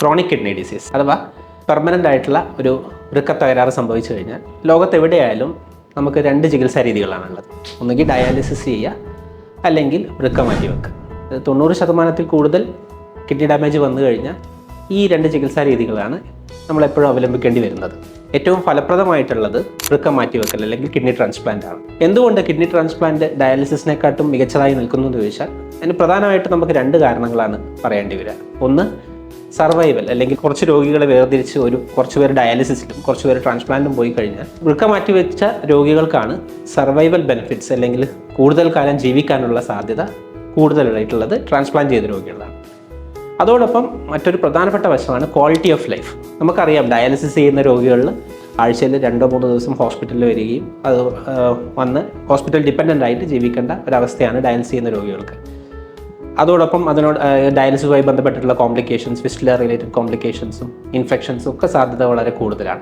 Chronic kidney disease അഥവാ permanent ആയിട്ടുള്ള ഒരു വൃക്ക തകരാറ് സംഭവിച്ചു കഴിഞ്ഞാൽ ലോകത്ത് എവിടെയായാലും നമുക്ക് രണ്ട് ചികിത്സാ രീതികളാണുള്ളത് ഒന്നുകിൽ ഡയാലിസിസ് ചെയ്യുക അല്ലെങ്കിൽ വൃക്ക മാറ്റി വെക്കുക. തൊണ്ണൂറ് ശതമാനത്തിൽ കൂടുതൽ കിഡ്നി ഡാമേജ് വന്നു കഴിഞ്ഞാൽ ഈ രണ്ട് ചികിത്സാ രീതികളാണ് നമ്മളെപ്പോഴും അവലംബിക്കേണ്ടി വരുന്നത്. ഏറ്റവും ഫലപ്രദമായിട്ടുള്ളത് വൃക്ക മാറ്റിവെക്കൽ അല്ലെങ്കിൽ കിഡ്നി ട്രാൻസ്പ്ലാന്റ് ആണ്. എന്തുകൊണ്ട് കിഡ്നി ട്രാൻസ്പ്ലാന്റ് ഡയാലിസിസിനെക്കാട്ടും മികച്ചതായി നിൽക്കുന്നു എന്ന് ചോദിച്ചാൽ അതിന് പ്രധാനമായിട്ട് നമുക്ക് രണ്ട് കാരണങ്ങളാണ് പറയേണ്ടി വരിക. ഒന്ന് സർവൈവൽ അല്ലെങ്കിൽ കുറച്ച് രോഗികളെ വേർതിരിച്ച് ഒരു കുറച്ച് പേര് ഡയാലിസിസിലും കുറച്ച് പേര് ട്രാൻസ്പ്ലാന്റും പോയി കഴിഞ്ഞാൽ വൃക്ക മാറ്റിവെച്ച രോഗികൾക്കാണ് സർവൈവൽ ബെനിഫിറ്റ്സ് അല്ലെങ്കിൽ കൂടുതൽ കാലം ജീവിക്കാനുള്ള സാധ്യത കൂടുതലായിട്ടുള്ളത് ട്രാൻസ്പ്ലാന്റ് ചെയ്ത രോഗികളാണ്. അതോടൊപ്പം മറ്റൊരു പ്രധാനപ്പെട്ട വശമാണ് ക്വാളിറ്റി ഓഫ് ലൈഫ് നമുക്കറിയാം ഡയാലിസിസ് ചെയ്യുന്ന രോഗികളിൽ ആഴ്ചയിൽ രണ്ടോ മൂന്നോ ദിവസം ഹോസ്പിറ്റലിൽ വരികയും അത് വന്ന് ഹോസ്പിറ്റൽ ഡിപ്പെൻഡന്റ് ആയിട്ട് ജീവിക്കേണ്ട ഒരവസ്ഥയാണ് ഡയാലിസിസ് ചെയ്യുന്ന രോഗികൾക്ക്. അതോടൊപ്പം അതിനോട് ഡയാലിസിസുമായി ബന്ധപ്പെട്ടിട്ടുള്ള കോംപ്ലിക്കേഷൻസ് ഫിസ്റ്റില റിലേറ്റഡ് കോംപ്ലിക്കേഷൻസും ഇൻഫെക്ഷൻസും ഒക്കെ സാധ്യത വളരെ കൂടുതലാണ്.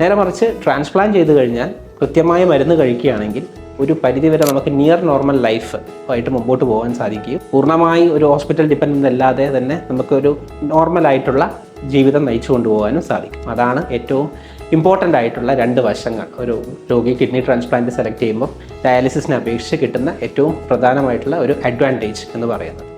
നേരെ മറിച്ച് ട്രാൻസ്പ്ലാന്റ് ചെയ്ത് കഴിഞ്ഞാൽ കൃത്യമായ മരുന്ന് കഴിക്കുകയാണെങ്കിൽ ഒരു പരിധിവരെ നമുക്ക് നിയർ നോർമൽ ലൈഫ് ആയിട്ട് മുമ്പോട്ട് പോകാൻ സാധിക്കും പൂർണമായി ഒരു ഹോസ്പിറ്റൽ ഡിപ്പെൻഡന്റ് അല്ലാതെ തന്നെ നമുക്കൊരു നോർമലായിട്ടുള്ള ജീവിതം നയിച്ചു കൊണ്ടുപോകാനും സാധിക്കും. അതാണ് ഏറ്റവും ഇമ്പോർട്ടന്റ് ആയിട്ടുള്ള രണ്ട് വശങ്ങൾ. ഒരു രോഗി കിഡ്നി ട്രാൻസ്പ്ലാന്റ് സെലക്ട് ചെയ്യുമ്പോൾ ഡയാലിസിസിനെ അപേക്ഷിച്ച് കിട്ടുന്ന ഏറ്റവും പ്രധാനമായിട്ടുള്ള ഒരു അഡ്വാന്റേജ് എന്ന് പറയുന്നത്.